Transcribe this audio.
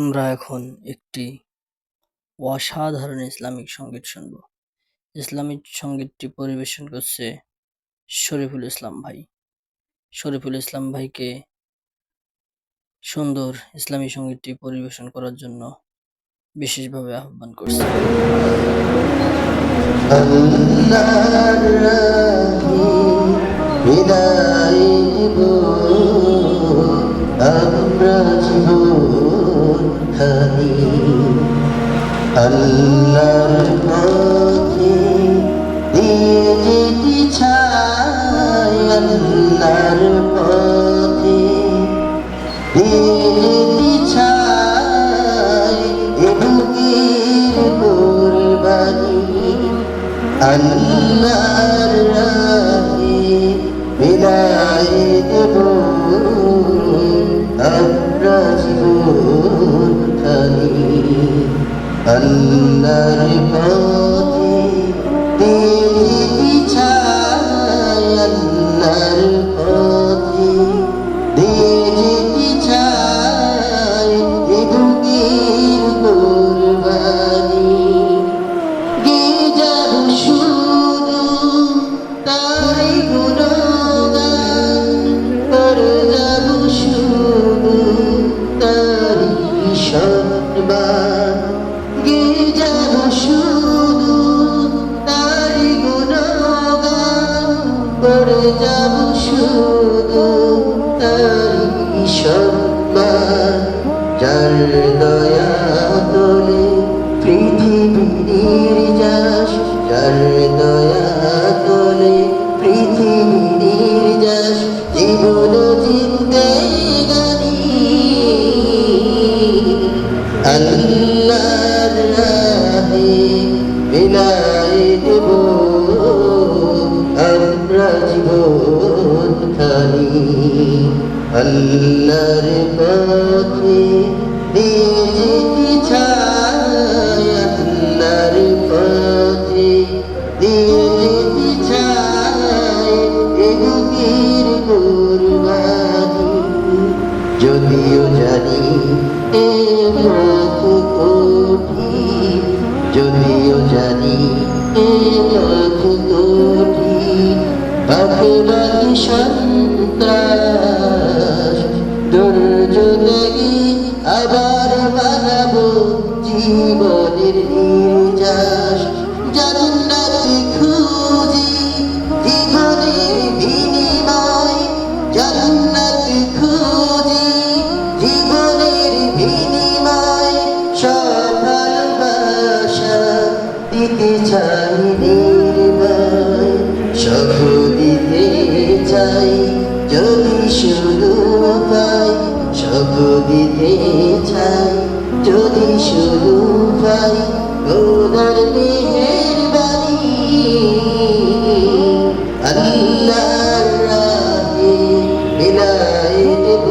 আমরা এখন একটি অসাধারণ ইসলামিক সংগীত শুনব। ইসলামিক সঙ্গীতটি পরিবেশন করছে শরীফুল ইসলাম ভাই। শরীফুল ইসলাম ভাইকে সুন্দর ইসলামী সঙ্গীতটি পরিবেশন করার জন্য বিশেষভাবে আহ্বান করছি। বিদায় আল্লাহর পথে দিয়ে যেতে চাই আল্লাহর পথে? দিয়ে যেতে চাই এ বুকের কোরবানি? আল্লাহর রাহে বিদায় দেব। আমরা জীবন খানি আল্লাহর পথে দিতে চাই আল্লাহর পথে যেতে চাই এ বুকের কোরবানি গে যাব শুধু তারি গুণগান করে যাব শুধু তারি গে যাব শুধু তারি সম্মান যার দয়া তোলে পৃথিবীর যাস, যার দয়া তোলে পৃথিবীর যাস, জীবন জিন্দে গানি। আল্লাহর রাহে বিলাই দেব আমরা জীবন খানি আল্লাহর পথে দিয়ে যেতে চাই আল্লাহর পথে দিয়ে যেতে চাই এগুকির কোরবানি যদিও জানি এ কঠিন বাকি বাকি সন্ত্রাস ধৈর্য আবার বানাবো জীবনের নির্যাস দিতে চাই নির্ময় সব দিতে চাই যদি শুধু পাই সব দিতে চাই যদি শুধু পাই, গোদার মেহেরবানি। আল্লাহর রাহে বিলাই দেব